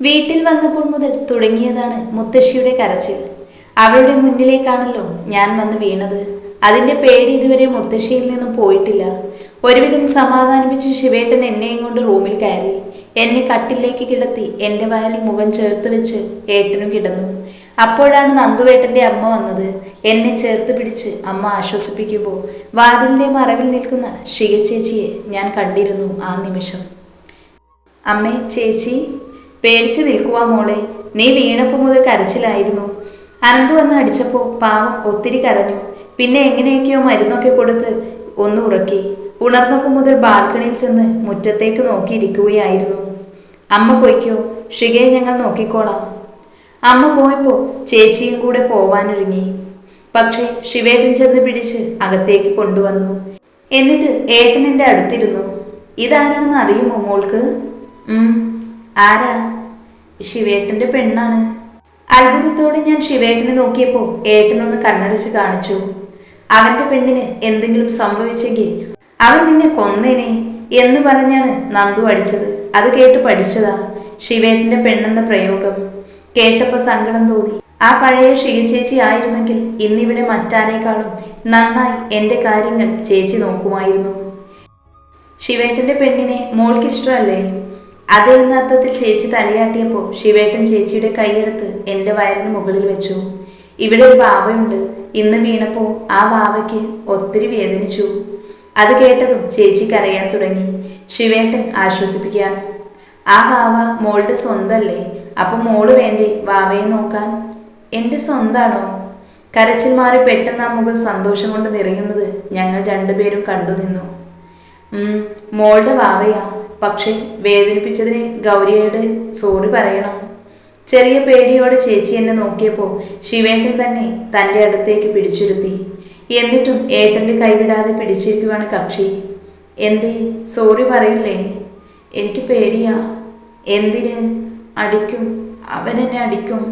വീട്ടിൽ വന്നപ്പോൾ മുതൽ തുടങ്ങിയതാണ് മുത്തശ്ശിയുടെ കരച്ചിൽ. അവളുടെ മുന്നിലേക്കാണല്ലോ ഞാൻ വന്ന് വീണത്. അതിന്റെ പേടി ഇതുവരെ മുത്തശ്ശിയിൽ നിന്നും പോയിട്ടില്ല. ഒരുവിധം സമാധാനിപ്പിച്ച് ശിവേട്ടൻ എന്നെയും കൊണ്ട് റൂമിൽ കയറി. എന്നെ കട്ടിലേക്ക് കിടത്തി എന്റെ വയറിൽ മുഖം ചേർത്ത് വെച്ച് ഏട്ടനും കിടന്നു. അപ്പോഴാണ് നന്ദുവേട്ടന്റെ അമ്മ വന്നത്. എന്നെ ചേർത്ത് പിടിച്ച് അമ്മ ആശ്വസിപ്പിക്കുമ്പോൾ വാതിലിന്റെ മറവിൽ നിൽക്കുന്ന ഷിക ചേച്ചിയെ ഞാൻ കണ്ടിരുന്നു ആ നിമിഷം. അമ്മേ ചേച്ചി. പേടിച്ച് നിൽക്കുവാ മോളെ. നീ വീണപ്പോൾ മുതൽ കരച്ചിലായിരുന്നു. അനന്ത് വന്ന് അടിച്ചപ്പോൾ പാവം ഒത്തിരി കരഞ്ഞു. പിന്നെ എങ്ങനെയൊക്കെയോ മരുന്നൊക്കെ കൊടുത്ത് ഒന്ന് ഉറക്കി. ഉണർന്നപ്പോൾ മുതൽ ബാൽക്കണിയിൽ ചെന്ന് മുറ്റത്തേക്ക് നോക്കിയിരിക്കുകയായിരുന്നു. അമ്മ പോയിക്കോ. ഷികയെ ഞങ്ങൾ നോക്കിക്കോളാം. അമ്മ പോയപ്പോൾ ചേച്ചിയും കൂടെ പോവാനൊരുങ്ങി. പക്ഷേ ശിവേട്ടൻ ചെന്ന് പിടിച്ച് അകത്തേക്ക് കൊണ്ടുവന്നു. എന്നിട്ട് ഏട്ടൻ എന്റെ അടുത്തിരുന്നു. ഇതാരാണെന്ന് അറിയുമോ മോൾക്ക്? ആരാ? ശിവേട്ടന്റെ പെണ്ണാണ്. അത്ഭുതത്തോടെ ഞാൻ ശിവേട്ടനെ നോക്കിയപ്പോൾ ഏട്ടനൊന്ന് കണ്ണടച്ച് കാണിച്ചു. അവന്റെ പെണ്ണിന് എന്തെങ്കിലും സംഭവിച്ചെങ്കിൽ അവൻ നിന്നെ കൊന്നേനെ എന്ന് പറഞ്ഞാണ് നന്ദു അടിച്ചത്. അത് കേട്ട് പഠിച്ചതാ ശിവേട്ടന്റെ പെണ്ണെന്ന പ്രയോഗം. കേട്ടപ്പോൾ സങ്കടം തോന്നി. ആ പഴയ ഷിക ചേച്ചി ആയിരുന്നെങ്കിൽ ഇന്നിവിടെ മറ്റാരേക്കാളും നന്നായി എന്റെ കാര്യങ്ങൾ ചേച്ചി നോക്കുമായിരുന്നു. ശിവേട്ടന്റെ പെണ്ണിനെ മോൾക്ക് ഇഷ്ടമല്ലേ അതേ എന്ന അർത്ഥത്തിൽ ചേച്ചി തലയാട്ടിയപ്പോൾ ശിവേട്ടൻ ചേച്ചിയുടെ കൈയെടുത്ത് എന്റെ വയറിന് മുകളിൽ വെച്ചു. ഇവിടെ ഒരു ബാവയുണ്ട് ഇന്ന് വീണപ്പോൾ ആ ബാവയ്ക്ക് ഒത്തിരി വേദനിച്ചു. അത് കേട്ടതും ചേച്ചി കരയാൻ തുടങ്ങി. ശിവേട്ടൻ ആശ്വസിപ്പിക്കാൻ. ആ വാവ മോളുടെ സ്വന്തമല്ലേ അപ്പം മോൾ വേണ്ടേ വാവയെ നോക്കാൻ? എന്റെ സ്വന്താണോ? കരച്ചിൽ മാറി പെട്ടെന്ന് ആ മുഖം സന്തോഷം കൊണ്ട് നിറയുന്നത് ഞങ്ങൾ രണ്ടുപേരും കണ്ടു നിന്നു. മോളുടെ വാവയാ. പക്ഷെ വേദനിപ്പിച്ചതിന് ഗൗരിയോട് സോറി പറയണം. ചെറിയ പേടിയോടെ ചേച്ചി എന്നെ നോക്കിയപ്പോൾ ശിവേട്ടൻ തന്നെ തന്റെ അടുത്തേക്ക് പിടിച്ചിരുത്തി. എന്നിട്ടും ഏട്ടന്റെ കൈവിടാതെ പിടിച്ചിരിക്കുവാണ് കക്ഷി. എന്തേ സോറി പറയില്ലേ? എനിക്ക് പേടിയാ. എന്തിന്? അടിക്കും. അവനെന്നെ അടിക്കും.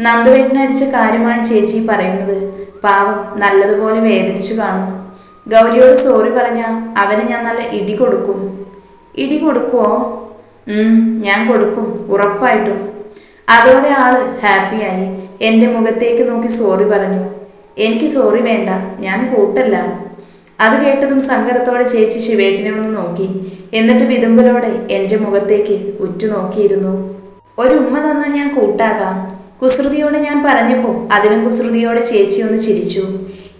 നന്ദുവേട്ടനെ അടിച്ച കാര്യമാണ് ചേച്ചി പറയുന്നത്. പാവം നല്ലതുപോലെ വേദനിച്ചു കാണും. ഗൗരിയോട് സോറി പറഞ്ഞാൽ അവന് ഞാൻ നല്ല ഇടി കൊടുക്കും. ഇടി കൊടുക്കുവോ? ഞാൻ കൊടുക്കും. ഉറപ്പായിട്ടും. അതോടെ ആൾ ഹാപ്പിയായി. എന്റെ മുഖത്തേക്ക് നോക്കി സോറി പറഞ്ഞു. എനിക്ക് സോറി വേണ്ട. ഞാൻ കൂട്ടല്ല. അത് കേട്ടതും സങ്കടത്തോടെ ചേച്ചി ശിവേട്ടിനെ ഒന്ന് നോക്കി. എന്നിട്ട് വിതുമ്പലോടെ എന്റെ മുഖത്തേക്ക് ഉറ്റുനോക്കിയിരുന്നു. ഒരു ഉമ്മ തന്നാൽ ഞാൻ കൂട്ടാകാം. കുസൃതിയോടെ ഞാൻ പറഞ്ഞപ്പോൾ അതിലും കുസൃതിയോടെ ചേച്ചി ഒന്ന് ചിരിച്ചു.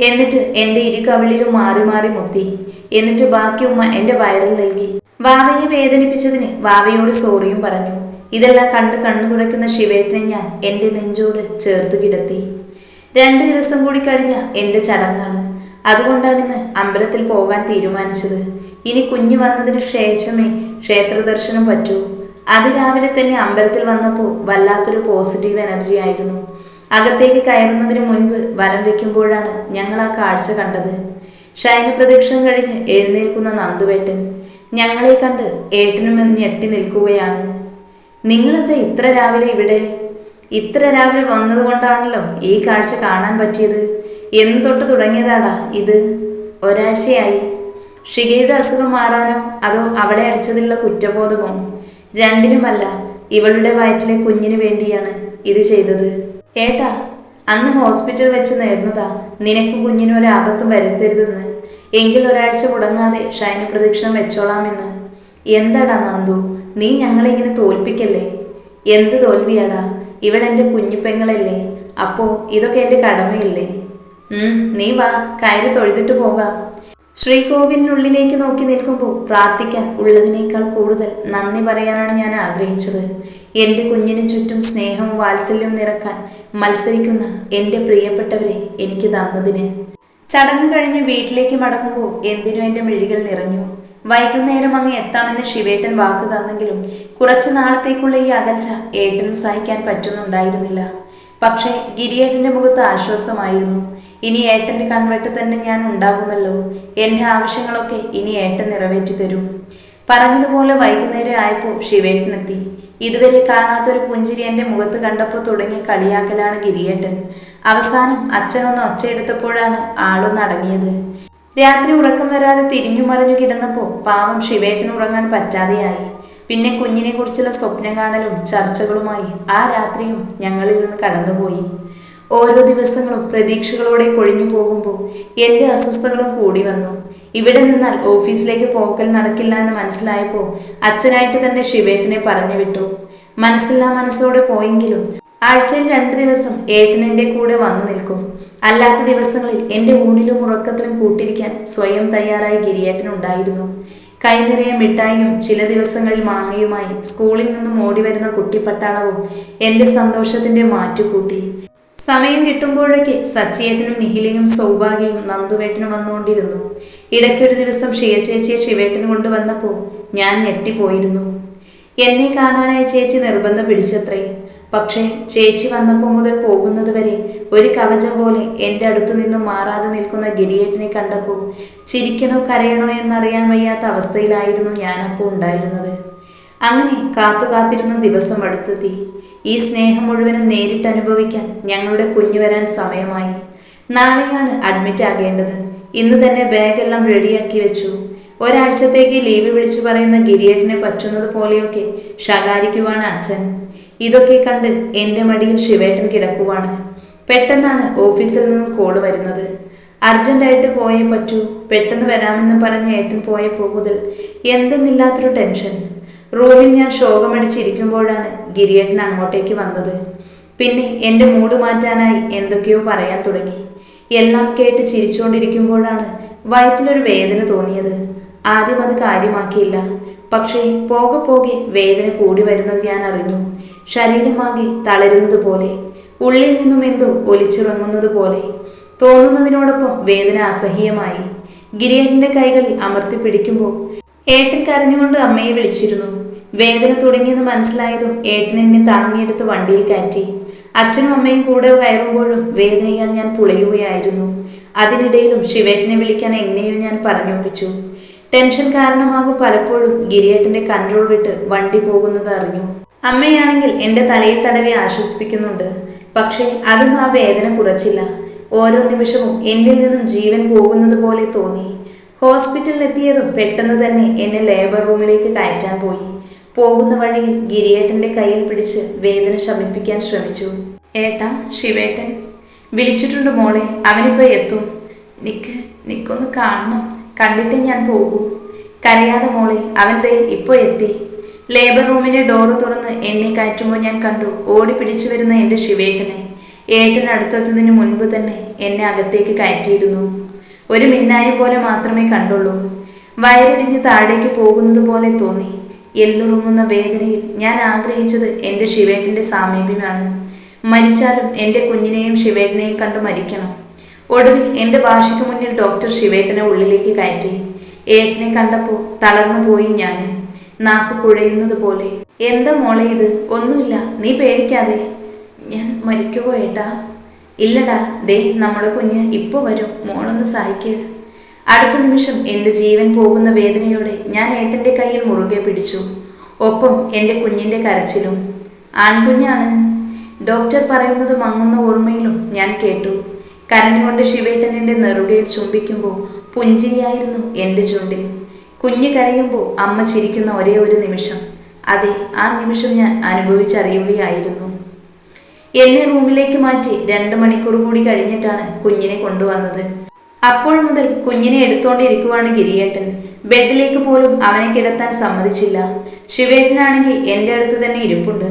എന്നിട്ട് എന്റെ ഇരു കവിളിലും മാറി മാറി മുത്തി. എന്നിട്ട് ബാക്കി ഉമ്മ എന്റെ വയറിൽ നൽകി. വാവയെ വേദനിപ്പിച്ചതിന് വാവയോട് സോറിയും പറഞ്ഞു. ഇതെല്ലാം കണ്ട് കണ്ണു തുടയ്ക്കുന്ന ശിവേട്ടനെ ഞാൻ എന്റെ നെഞ്ചോട് ചേർത്ത് കിടത്തി. രണ്ട് ദിവസം കൂടി കഴിഞ്ഞ എന്റെ ചടങ്ങാണ്. അതുകൊണ്ടാണ് ഇന്ന് അമ്പലത്തിൽ പോകാൻ തീരുമാനിച്ചത്. ഇനി കുഞ്ഞു വന്നതിന് ശേഷമേ ക്ഷേത്ര ദർശനം പറ്റൂ അതിരാവിലെ തന്നെ അമ്പലത്തിൽ വന്നപ്പോൾ വല്ലാത്തൊരു പോസിറ്റീവ് എനർജി ആയിരുന്നു. അകത്തേക്ക് കയറുന്നതിന് മുൻപ് വലം വെക്കുമ്പോഴാണ് ഞങ്ങൾ ആ കാഴ്ച കണ്ടത്. ശയന പ്രദക്ഷിണം കഴിഞ്ഞ് എഴുന്നേൽക്കുന്ന നന്ദുവേട്ടൻ ഞങ്ങളെ കണ്ട് ഏട്ടനും എന്ന് ഞെട്ടി നിൽക്കുകയാണ്. നിങ്ങളെന്താ ഇത്ര രാവിലെ ഇവിടെ? ഇത്ര രാവിലെ വന്നതുകൊണ്ടാണല്ലോ ഈ കാഴ്ച കാണാൻ പറ്റിയത്. എന്ന് തൊട്ട് തുടങ്ങിയതാടാ ഇത്. ഒരാഴ്ചയായി. ഷികയുടെ അസുഖം മാറാനോ അതോ അവളെ അടിച്ചതിലുള്ള കുറ്റബോധമോ? രണ്ടിനുമല്ല ഇവളുടെ വയറ്റിലെ കുഞ്ഞിനു വേണ്ടിയാണ് ഇത് ചെയ്തത്. ഏട്ടാ അന്ന് ഹോസ്പിറ്റൽ വെച്ച് നേർന്നതാ. നിനക്കും കുഞ്ഞിനും ഒരു ആപത്തും വരുത്തരുതെന്ന്. എങ്കിൽ ഒരാഴ്ച മുടങ്ങാതെ ഷൈന പ്രദക്ഷിണം വെച്ചോളാമെന്ന്. എന്താടാ നന്ദു? നീ ഞങ്ങളെ ഇങ്ങനെ തോൽപ്പിക്കല്ലേ? എന്ത് തോൽവിയാടാ? ഇവളെന്റെ കുഞ്ഞിപ്പെങ്ങളല്ലേ. അപ്പോ ഇതൊക്കെ എന്റെ കടമയില്ലേ? നീ വാ കയറി തൊഴുതിട്ട് പോകാം. ശ്രീകോവിലിനുള്ളിലേക്ക് നോക്കി നിൽക്കുമ്പോൾ പ്രാർത്ഥിക്കാൻ ഉള്ളതിനേക്കാൾ കൂടുതൽ നന്ദി പറയാനാണ് ഞാൻ ആഗ്രഹിച്ചത്. എന്റെ കുഞ്ഞിന് ചുറ്റും സ്നേഹവും വാത്സല്യവും നിറക്കാൻ മത്സരിക്കുന്ന എന്റെ പ്രിയപ്പെട്ടവരെ എനിക്ക് തന്നതിന്. ചടങ്ങ് കഴിഞ്ഞ് വീട്ടിലേക്ക് മടങ്ങുമ്പോൾ എന്തിനു എന്റെ മിഴികൾ നിറഞ്ഞു? വൈകുന്നേരം അങ്ങ് എത്താമെന്ന് ശിവേട്ടൻ വാക്ക് തന്നെങ്കിലും കുറച്ചു നാളത്തേക്കുള്ള ഈ അകൽച്ച ഏട്ടനും സഹിക്കാൻ പറ്റുന്നുണ്ടായിരുന്നില്ല. പക്ഷേ ഗിരിയേട്ടന്റെ മുഖത്ത് ആശ്വാസമായിരുന്നു. ഇനി ഏട്ടന്റെ കൺവെട്ട് തന്നെ ഞാൻ ഉണ്ടാകുമല്ലോ. എന്റെ ആവശ്യങ്ങളൊക്കെ ഇനി ഏട്ടൻ നിറവേറ്റി തരും പറഞ്ഞതുപോലെ വൈകുന്നേരം ആയപ്പോൾ ശിവേട്ടനെത്തി ഇതുവരെ കാണാത്തൊരു പുഞ്ചിരി എന്റെ മുഖത്ത് കണ്ടപ്പോൾ തുടങ്ങി കളിയാക്കലാണ് ഗിരിയേട്ടൻ. അവസാനം അച്ഛനൊന്ന് ഒച്ചയെടുത്തപ്പോഴാണ് ആളൊന്ന് അടങ്ങിയത്. രാത്രി ഉറക്കം വരാതെ തിരിഞ്ഞു മറിഞ്ഞു കിടന്നപ്പോൾ പാവം ശിവേട്ടൻ ഉറങ്ങാൻ പറ്റാതെയായി. പിന്നെ കുഞ്ഞിനെ കുറിച്ചുള്ള സ്വപ്നം കാണലും ചർച്ചകളുമായി ആ രാത്രിയും ഞങ്ങളിൽ നിന്ന് കടന്നുപോയി. ഓരോ ദിവസങ്ങളും പ്രതീക്ഷകളോടെ കൊഴിഞ്ഞു പോകുമ്പോൾ എന്റെ അസ്വസ്ഥകളും കൂടി വന്നു. ഇവിടെ നിന്നാൽ ഓഫീസിലേക്ക് പോക്കൽ നടക്കില്ല എന്ന് മനസ്സിലായപ്പോൾ അച്ഛനായിട്ട് തന്നെ ശിവേട്ടനെ പറഞ്ഞു വിട്ടു. മനസ്സില്ലാ മനസ്സോടെ പോയെങ്കിലും ആഴ്ചയിൽ രണ്ട് ദിവസം ഏട്ടൻ എന്റെ കൂടെ വന്നു നിൽക്കും. അല്ലാത്ത ദിവസങ്ങളിൽ എന്റെ ഊണിലും ഉറക്കത്തിലും കൂട്ടിരിക്കാൻ സ്വയം തയ്യാറായി ഗിരിയേട്ടൻ ഉണ്ടായിരുന്നു. കൈനിറയെ മിഠായിയും ചില ദിവസങ്ങളിൽ മാങ്ങയുമായി സ്കൂളിൽ നിന്നും ഓടി വരുന്ന കുട്ടിപ്പട്ടാളവും എന്റെ സന്തോഷത്തിന്റെ മാറ്റുകൂട്ടി. സമയം കിട്ടുമ്പോഴൊക്കെ സച്ചിയേട്ടനും നിഹിലയും സൗഭാഗ്യവും നന്ദുവേട്ടനും വന്നുകൊണ്ടിരുന്നു. ഇടയ്ക്കൊരു ദിവസം ഷിയ ചേച്ചിയെ ശിവേട്ടൻ കൊണ്ടുവന്നപ്പോൾ ഞാൻ ഞെട്ടിപ്പോയിരുന്നു. എന്നെ കാണാനായി ചേച്ചി നിർബന്ധം പിടിച്ചത്രേ. പക്ഷേ ചേച്ചി വന്നപ്പോൾ മുതൽ പോകുന്നത് വരെ ഒരു കവചം പോലെ എന്റെ അടുത്തു നിന്നും മാറാതെ നിൽക്കുന്ന ഗിരിയേട്ടനെ കണ്ടപ്പോൾ ചിരിക്കണോ കരയണോ എന്നറിയാൻ വയ്യാത്ത അവസ്ഥയിലായിരുന്നു ഞാനപ്പോൾ ഉണ്ടായിരുന്നത്. അങ്ങനെ കാത്തു കാത്തിരുന്ന ദിവസം അടുത്തെത്തി. ഈ സ്നേഹം മുഴുവനും നേരിട്ട് അനുഭവിക്കാൻ ഞങ്ങളുടെ കുഞ്ഞു വരാൻ സമയമായി. നാളെയാണ് അഡ്മിറ്റ് ആകേണ്ടത്. ഇന്ന് തന്നെ ബാഗെല്ലാം റെഡിയാക്കി വെച്ചു. ഒരാഴ്ചത്തേക്ക് ലീവ് വിളിച്ചു പറയുന്ന ഗിരിയേട്ടിനെ പറ്റുന്നത് പോലെയൊക്കെ ശകാരിക്കുവാണ് അച്ഛൻ. ഇതൊക്കെ കണ്ട് എന്റെ മടിയിൽ ശിവേട്ടൻ കിടക്കുവാണ്. പെട്ടെന്നാണ് ഓഫീസിൽ നിന്നും കോൾ വരുന്നത്. അർജന്റായിട്ട് പോയേ പറ്റൂ. പെട്ടെന്ന് വരാമെന്ന് പറഞ്ഞ ഏട്ടൻ പോയ പോകുതൽ എന്തെന്നില്ലാത്തൊരു ടെൻഷൻ റൂമിൽ ഞാൻ ശോകമടിച്ചിരിക്കുമ്പോഴാണ് ഗിരിയേട്ടൻ അങ്ങോട്ടേക്ക് വന്നത്. പിന്നെ എന്റെ മൂഡ് മാറ്റാനായി എന്തൊക്കെയോ പറയാൻ തുടങ്ങി. എല്ലാം കേട്ട് ചിരിച്ചുകൊണ്ടിരിക്കുമ്പോഴാണ് വയറ്റിലൊരു വേദന തോന്നിയത്. ആദ്യം അത് കാര്യമാക്കിയില്ല. പക്ഷേ പോകെ പോകെ വേദന കൂടി വരുന്നത് ഞാൻ അറിഞ്ഞു. ശരീരമാകെ തളരുന്നത് പോലെ ഉള്ളിൽ നിന്നും എന്തോ ഒലിച്ചിറങ്ങുന്നത് പോലെ തോന്നുന്നതിനോടൊപ്പം വേദന അസഹ്യമായി. ഗിരിയേട്ടന്റെ കൈകളിൽ അമർത്തി പിടിക്കുമ്പോൾ ഏട്ടൻ കരഞ്ഞുകൊണ്ട് അമ്മയെ വിളിച്ചിരുന്നു. വേദന തുടങ്ങിയെന്ന് മനസ്സിലായതും ഏട്ടൻ എന്നെ താങ്ങിയെടുത്ത് വണ്ടിയിൽ കയറ്റി. അച്ഛനും അമ്മയും കൂടെ കയറുമ്പോഴും വേദനയാൽ ഞാൻ പുളയുകയായിരുന്നു. അതിനിടയിലും ശിവേട്ടനെ വിളിക്കാൻ എങ്ങനെയോ ഞാൻ പറഞ്ഞൊപ്പിച്ചു. ടെൻഷൻ കാരണമാകും പലപ്പോഴും ഗിരിയേട്ടന്റെ കൺട്രോൾ വിട്ട് വണ്ടി പോകുന്നത് അറിഞ്ഞു. അമ്മയാണെങ്കിൽ എന്റെ തലയിൽ തടവി ആശ്വസിപ്പിക്കുന്നുണ്ട്. പക്ഷേ അതൊന്നും ആ വേദന കുറച്ചില്ല. ഓരോ നിമിഷവും എന്നിൽ നിന്നും ജീവൻ പോകുന്നത് പോലെ തോന്നി. ഹോസ്പിറ്റലിൽ എത്തിയതും പെട്ടെന്ന് തന്നെ എന്നെ ലേബർ റൂമിലേക്ക് കയറ്റാൻ പോയി. പോകുന്ന വഴിയിൽ ഗിരിയേട്ടന്റെ കയ്യിൽ പിടിച്ച് വേദന ശമിപ്പിക്കാൻ ശ്രമിച്ചു. ഏട്ട ശിവേട്ടൻ വിളിച്ചിട്ടുണ്ട് മോളെ അവനിപ്പോ എത്തും. നിക്ക് നിക്കൊന്ന് കാണണം. കണ്ടിട്ടേ ഞാൻ പോകൂ. കരയാതെ മോളെ അവൻ ദേ ഇപ്പോൾ എത്തി. ലേബർ റൂമിന്റെ ഡോറ് തുറന്ന് എന്നെ കയറ്റുമ്പോൾ ഞാൻ കണ്ടു ഓടി പിടിച്ചു വരുന്ന എന്റെ ശിവേട്ടനെ. ഏട്ടൻ അടുത്തെത്തുന്നതിന് മുൻപ് തന്നെ എന്നെ അകത്തേക്ക് കയറ്റിയിരുന്നു. ഒരു മിന്നായി പോലെ മാത്രമേ കണ്ടുള്ളൂ. വയറിടിഞ്ഞ് താഴേക്ക് പോകുന്നത് പോലെ തോന്നി. എല്ലുറുങ്ങുന്ന വേദനയിൽ ഞാൻ ആഗ്രഹിച്ചത് എന്റെ ശിവേട്ടന്റെ സാമീപ്യമാണ്. മരിച്ചാലും എന്റെ കുഞ്ഞിനെയും ശിവേട്ടനെയും കണ്ട് മരിക്കണം. ഒടുവിൽ എന്റെ ഭാഷയ്ക്ക് മുന്നിൽ ഡോക്ടർ ശിവേട്ടനെ ഉള്ളിലേക്ക് കയറ്റി. ഏട്ടനെ കണ്ടപ്പോൾ തളർന്നു പോയി ഞാൻ നാക്ക് കുഴയുന്നത് പോലെ. എന്താ മോളെ ഇത്? ഒന്നുമില്ല. നീ പേടിക്കാതെ. ഞാൻ മരിക്കുവോ ഏട്ടാ? ഇല്ലടാ. ദേ നമ്മുടെ കുഞ്ഞ് ഇപ്പോൾ വരും. മോളൊന്ന് സഹായിക്ക്. അടുത്ത നിമിഷം എന്റെ ജീവൻ പോകുന്ന വേദനയോടെ ഞാൻ ഏട്ടന്റെ കയ്യിൽ മുറുകെ പിടിച്ചു. ഒപ്പം എന്റെ കുഞ്ഞിന്റെ കരച്ചിലും. ആൺകുഞ്ഞാണ്. ഡോക്ടർ പറയുന്നത് മങ്ങുന്ന ഓർമ്മയിലും ഞാൻ കേട്ടു. കരഞ്ഞുകൊണ്ട് ശിവേട്ടനിന്റെ നെറുകയിൽ ചുംബിക്കുമ്പോൾ പുഞ്ചിരിയായിരുന്നു എന്റെ ചുണ്ടിൽ. കുഞ്ഞ് കരയുമ്പോൾ അമ്മ ചിരിക്കുന്ന ഒരേ ഒരു നിമിഷം. അതെ ആ നിമിഷം ഞാൻ അനുഭവിച്ചറിയുകയായിരുന്നു. എന്നെ റൂമിലേക്ക് മാറ്റി രണ്ട് മണിക്കൂർ കൂടി കഴിഞ്ഞിട്ടാണ് കുഞ്ഞിനെ കൊണ്ടുവന്നത്. അപ്പോൾ മുതൽ കുഞ്ഞിനെ എടുത്തോണ്ടിരിക്കുവാണ് ഗിരിയേട്ടൻ. ബെഡിലേക്ക് പോലും അവനെ കിടത്താൻ സമ്മതിച്ചില്ല. ശിവേട്ടനാണെങ്കിൽ എന്റെ അടുത്ത് തന്നെ ഇരിപ്പുണ്ട്.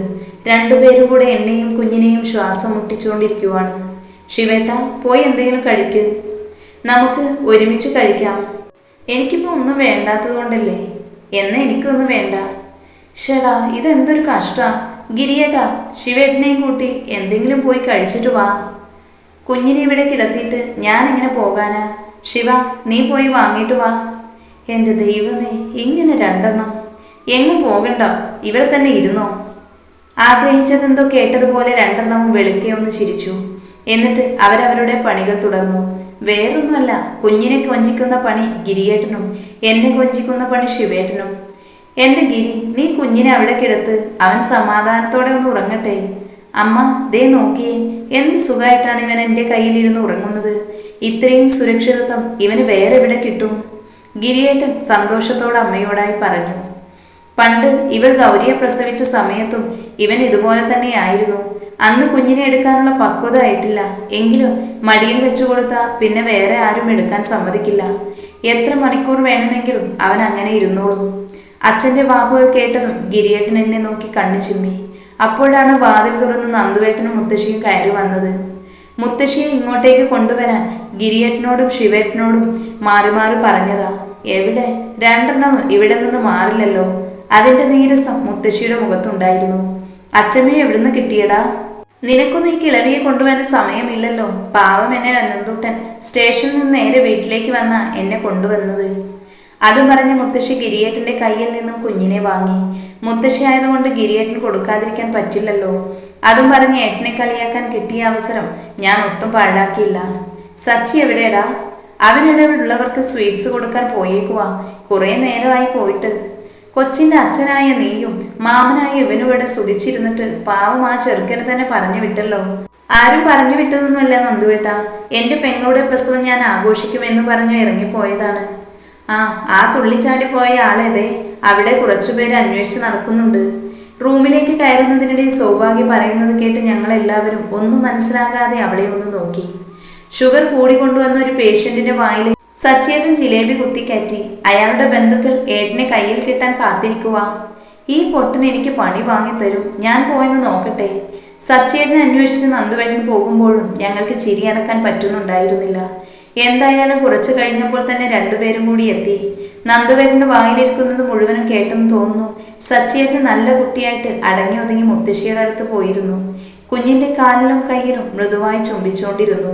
രണ്ടുപേരും കൂടെ എന്നെയും കുഞ്ഞിനെയും ശ്വാസം മുട്ടിച്ചുകൊണ്ടിരിക്കുവാണ് ശിവേട്ട പോയി എന്തെങ്കിലും കഴിക്ക്. നമുക്ക് ഒരുമിച്ച് കഴിക്കാം. എനിക്കിപ്പോൾ ഒന്നും വേണ്ടാത്തത് കൊണ്ടല്ലേ? എന്നാ എനിക്കൊന്നും വേണ്ട. ഷടാ ഇതെന്തൊരു കഷ്ടാ. ഗിരിയേട്ടാ ശിവേട്ടനെയും കൂട്ടി എന്തെങ്കിലും പോയി കഴിച്ചിട്ട് വാ. കുഞ്ഞിനെ ഇവിടെ കിടത്തിയിട്ട് ഞാൻ എങ്ങനെ പോകാനാ? ശിവ നീ പോയി വാങ്ങിയിട്ട് വാ. എന്റെ ദൈവമേ ഇങ്ങനെ രണ്ടെണ്ണം. എങ്ങും പോകണ്ട ഇവിടെ തന്നെ ഇരുന്നോ? ആഗ്രഹിച്ചതെന്തോ കേട്ടതുപോലെ രണ്ടെണ്ണവും വെളുക്കെ ഒന്ന് ചിരിച്ചു. എന്നിട്ട് അവരവരുടെ പണികൾ തുടർന്നു. വേറൊന്നുമല്ല കുഞ്ഞിനെ കൊഞ്ചിക്കുന്ന പണി ഗിരിയേട്ടനും എന്നെ കൊഞ്ചിക്കുന്ന പണി ശിവേട്ടനും. എന്റെ ഗിരി നീ കുഞ്ഞിനെ അവിടെ കിടത്ത് അവൻ സമാധാനത്തോടെ ഒന്ന് ഉറങ്ങട്ടെ. അമ്മ ദേ നോക്കിയേ എന്ത് സുഖമായിട്ടാണ് ഇവൻ എന്റെ കയ്യിലിരുന്ന് ഉറങ്ങുന്നത്? ഇത്രയും സുരക്ഷിതത്വം ഇവന് വേറെ എവിടെ കിട്ടും? ഗിരിയേട്ടൻ സന്തോഷത്തോടെ അമ്മയോടായി പറഞ്ഞു. പണ്ട് ഇവൾ ഗൗരിയെ പ്രസവിച്ച സമയത്തും ഇവൻ ഇതുപോലെ തന്നെയായിരുന്നു അന്ന് കുഞ്ഞിനെ എടുക്കാനുള്ള പക്വത ആയിട്ടില്ല. എങ്കിലും മടിയും വെച്ചു കൊടുത്താൽ പിന്നെ വേറെ ആരും എടുക്കാൻ സമ്മതിക്കില്ല. എത്ര മണിക്കൂർ വേണമെങ്കിലും അവൻ അങ്ങനെ ഇരുന്നോളും. അച്ഛന്റെ വാക്കുകൾ കേട്ടതും ഗിരിയേട്ടൻ എന്നെ നോക്കി കണ്ണു ചിമ്മി. അപ്പോഴാണ് വാതിൽ തുറന്ന് നന്ദുവേട്ടനും മുത്തശ്ശിയും കയറി വന്നത്. മുത്തശ്ശിയെ ഇങ്ങോട്ടേക്ക് കൊണ്ടുവരാൻ ഗിരിയേട്ടനോടും ശിവേട്ടനോടും മാറി മാറി പറഞ്ഞതാ. എവിടെ? രണ്ടെണ്ണം ഇവിടെ നിന്ന് മാറില്ലല്ലോ. അതിന്റെ നീരസം മുത്തശ്ശിയുടെ മുഖത്തുണ്ടായിരുന്നു. അച്ഛമ്മയെ എവിടുന്ന് കിട്ടിയടാ? നിനക്കൊന്നും ഈ കിളവിയെ കൊണ്ടുവരാൻ സമയമില്ലല്ലോ. പാവം എന്നെ അനന്തൂട്ടൻ സ്റ്റേഷനിൽ നിന്ന് നേരെ വീട്ടിലേക്ക് വന്ന എന്നെ കൊണ്ടുവന്നത്. അതും പറഞ്ഞ് മുത്തശ്ശി ഗിരിയേട്ടന്റെ കയ്യിൽ നിന്നും കുഞ്ഞിനെ വാങ്ങി. മുത്തശ്ശി ആയതുകൊണ്ട് ഗിരിയേട്ടൻ കൊടുക്കാതിരിക്കാൻ പറ്റില്ലല്ലോ. അതും പറഞ്ഞ് ഏട്ടനെ കളിയാക്കാൻ കിട്ടിയ അവസരം ഞാൻ ഒട്ടും പാഴാക്കിയില്ല. സച്ചി എവിടെടാ അവനിടവിലുള്ളവർക്ക് സ്വീറ്റ്സ് കൊടുക്കാൻ പോയേക്കുവാ. കുറേ നേരമായി പോയിട്ട്. കൊച്ചിന്റെ അച്ഛനായ നീയും മാമനായ ഇവനും ഇവിടെ സുഖിച്ചിരുന്നിട്ട് പാവം ആ ചെറുക്കനെ തന്നെ പറഞ്ഞു വിട്ടല്ലോ. ആരും പറഞ്ഞു വിട്ടതൊന്നുമല്ല നന്ദുവേട്ട. എന്റെ പെങ്ങളുടെ പ്രസവം ഞാൻ ആഘോഷിക്കുമെന്ന് പറഞ്ഞു ഇറങ്ങിപ്പോയതാണ്. ആ ആ തുള്ളിച്ചാടി പോയ ആളേതേ. അവിടെ കുറച്ചുപേര് അന്വേഷിച്ച് നടക്കുന്നുണ്ട്. റൂമിലേക്ക് കയറുന്നതിനിടെ സൗഭാഗ്യ പറയുന്നത് കേട്ട് ഞങ്ങളെല്ലാവരും ഒന്നും മനസ്സിലാകാതെ അവളെ ഒന്ന് നോക്കി. ഷുഗർ കൂടിക്കൊണ്ടുവന്ന ഒരു പേഷ്യന്റിന്റെ വായിൽ സച്ചേട്ടൻ ജിലേബി കുത്തിക്കയറ്റി. അയാളുടെ ബന്ധുക്കൾ ഏട്ടനെ കയ്യിൽ കിട്ടാൻ കാത്തിരിക്കുക ഈ പൊട്ടിന് എനിക്ക് പണി വാങ്ങിത്തരും. ഞാൻ പോയെന്ന് നോക്കട്ടെ. സച്ചേട്ടനെ അന്വേഷിച്ച് നന്ദുവേട്ടൻ പോകുമ്പോഴും ഞങ്ങൾക്ക് ചിരി അടക്കാൻ പറ്റുന്നുണ്ടായിരുന്നില്ല. എന്തായാലും കുറച്ചു കഴിഞ്ഞപ്പോൾ തന്നെ രണ്ടുപേരും കൂടി എത്തി. നന്ദുവേട്ടന്റെ വായിലിരിക്കുന്നത് മുഴുവനും കേട്ടെന്ന് തോന്നുന്നു. സച്ചിയേട്ടൻ നല്ല കുട്ടിയായിട്ട് അടങ്ങി ഒതുങ്ങി മുത്തശ്ശിയുടെ അടുത്ത് പോയിരുന്നു. കുഞ്ഞിന്റെ കാലിലും കയ്യിലും മൃദുവായി ചുംബിച്ചുകൊണ്ടിരുന്നു.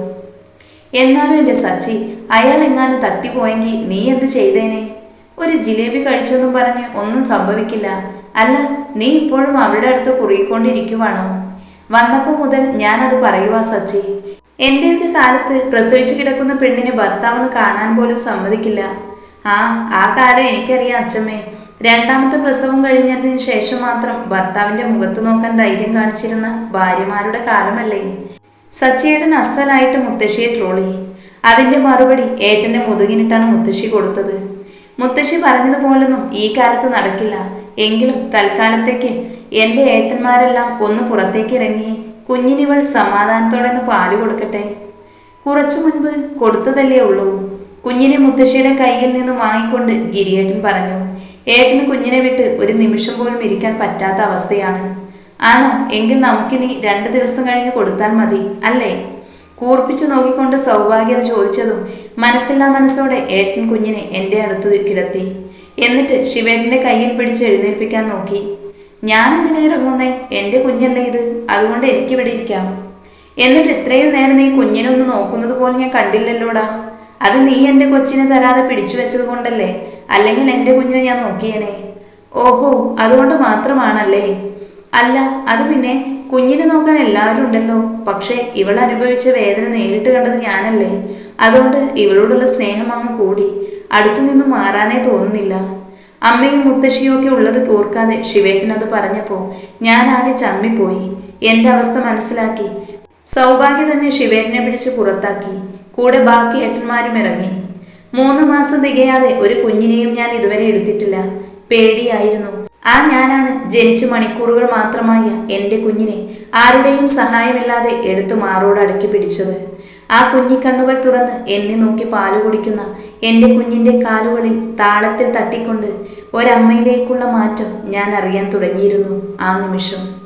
എന്നാലും എന്റെ സച്ചി അയാൾ എങ്ങാനും തട്ടിപ്പോയെങ്കിൽ നീ എന്ത് ചെയ്തേനെ? ഒരു ജിലേബി കഴിച്ചെന്നും പറഞ്ഞ് ഒന്നും സംഭവിക്കില്ല. അല്ല നീ ഇപ്പോഴും അവരുടെ അടുത്ത് കുറുകിക്കൊണ്ടിരിക്കുവാണോ? വന്നപ്പോൾ മുതൽ ഞാനത് പറയുവാ സച്ചി. എന്റെയൊക്കെ കാലത്ത് പ്രസവിച്ചു കിടക്കുന്ന പെണ്ണിനെ ഭർത്താവെന്ന് കാണാൻ പോലും സമ്മതിക്കില്ല. ആ ആ കാലം എനിക്കറിയാം അച്ഛമ്മേ രണ്ടാമത്തെ പ്രസവം കഴിഞ്ഞതിന് ശേഷം മാത്രം ഭർത്താവിന്റെ മുഖത്ത് നോക്കാൻ ധൈര്യം കാണിച്ചിരുന്ന ഭാര്യമാരുടെ കാലമല്ലേ. സച്ചിയേട്ടൻ അസലായിട്ട് മുത്തശ്ശിയെ ട്രോളി. അതിന്റെ മറുപടി ഏട്ടന്റെ മുതുകിനിട്ടാണ് മുത്തശ്ശി കൊടുത്തത്. മുത്തശ്ശി പറഞ്ഞതുപോലൊന്നും ഈ കാലത്ത് നടക്കില്ല. എങ്കിലും തൽക്കാലത്തേക്ക് എന്റെ ഏട്ടന്മാരെല്ലാം ഒന്ന് പുറത്തേക്ക് ഇറങ്ങി കുഞ്ഞിനിവൾ സമാധാനത്തോടെ ഒന്ന് പാൽ കൊടുക്കട്ടെ? കുറച്ചു മുൻപ് കൊടുത്തതല്ലേ ഉള്ളൂ. കുഞ്ഞിനെ മുത്തശ്ശിയുടെ കയ്യിൽ നിന്ന് വാങ്ങിക്കൊണ്ട് ഗിരിയേട്ടൻ പറഞ്ഞു ഏട്ടന് കുഞ്ഞിനെ വിട്ട് ഒരു നിമിഷം പോലും ഇരിക്കാൻ പറ്റാത്ത അവസ്ഥയാണ്. ആണോ? എങ്കിൽ നമുക്കിനി രണ്ട് ദിവസം കഴിഞ്ഞ് കൊടുത്താൽ മതി അല്ലേ? കൂർപ്പിച്ചു നോക്കിക്കൊണ്ട് സൗഭാഗ്യത ചോദിച്ചതും മനസ്സില്ലാ മനസ്സോടെ ഏട്ടൻ കുഞ്ഞിനെ എന്റെ അടുത്ത് കിടത്തി. എന്നിട്ട് ശിവേട്ടന്റെ കയ്യിൽ പിടിച്ച് എഴുന്നേൽപ്പിക്കാൻ നോക്കി. ഞാൻ എന്തിനാ ഇറങ്ങുന്നേ എന്റെ കുഞ്ഞല്ലേ ഇത്. അതുകൊണ്ട് എനിക്ക് ഇവിടെ ഇരിക്കാം. എന്നിട്ട് ഇത്രയും നേരം നീ കുഞ്ഞിനെ ഒന്ന് നോക്കുന്നത് പോലെ ഞാൻ കണ്ടില്ലല്ലോടാ. അത് നീ എന്റെ കൊച്ചിനെ തരാതെ പിടിച്ചു വെച്ചത് കൊണ്ടല്ലേ? അല്ലെങ്കിൽ എന്റെ കുഞ്ഞിനെ ഞാൻ നോക്കിയേനെ? ഓഹോ അതുകൊണ്ട് മാത്രമാണല്ലേ? അല്ല അത് പിന്നെ കുഞ്ഞിനെ നോക്കാൻ എല്ലാവരും ഉണ്ടല്ലോ. പക്ഷേ ഇവൾ അനുഭവിച്ച വേദന നേരിട്ട് കണ്ടത് ഞാനല്ലേ. അതുകൊണ്ട് ഇവളോടുള്ള സ്നേഹം അങ്ങ് കൂടി. അടുത്തു നിന്ന് മാറാനേ തോന്നുന്നില്ല. അമ്മയും മുത്തശ്ശിയും ഒക്കെ ഉള്ളത് ഓർക്കാതെ ശിവേട്ടൻ അത് പറഞ്ഞപ്പോ ഞാൻ ആകെ ചമ്മിപ്പോയി. എന്റെ അവസ്ഥ മനസ്സിലാക്കി. സൗഭാഗ്യ തന്നെ ശിവേട്ടനെ പിടിച്ച് പുറത്താക്കി. കൂടെ ബാക്കി ഏട്ടന്മാരും ഇറങ്ങി. മൂന്ന് മാസം തികയാതെ ഒരു കുഞ്ഞിനെയും ഞാൻ ഇതുവരെ എടുത്തിട്ടില്ല. പേടിയായിരുന്നു. ആ ഞാനാണ് ജനിച്ച മണിക്കൂറുകൾ മാത്രമായ എന്റെ കുഞ്ഞിനെ ആരുടെയും സഹായമില്ലാതെ എടുത്തു മാറോട് അടക്കി പിടിച്ചത്. ആ കുഞ്ഞിക്കണ്ണുകൾ തുറന്ന് എന്നെ നോക്കി പാൽ കുടിക്കുന്ന എന്റെ കുഞ്ഞിന്റെ കാലുകളിൽ താളത്തിൽ തട്ടിക്കൊണ്ട് ഒരമ്മയിലേക്കുള്ള മാറ്റം ഞാൻ അറിയാൻ തുടങ്ങിയിരുന്നു ആ നിമിഷം.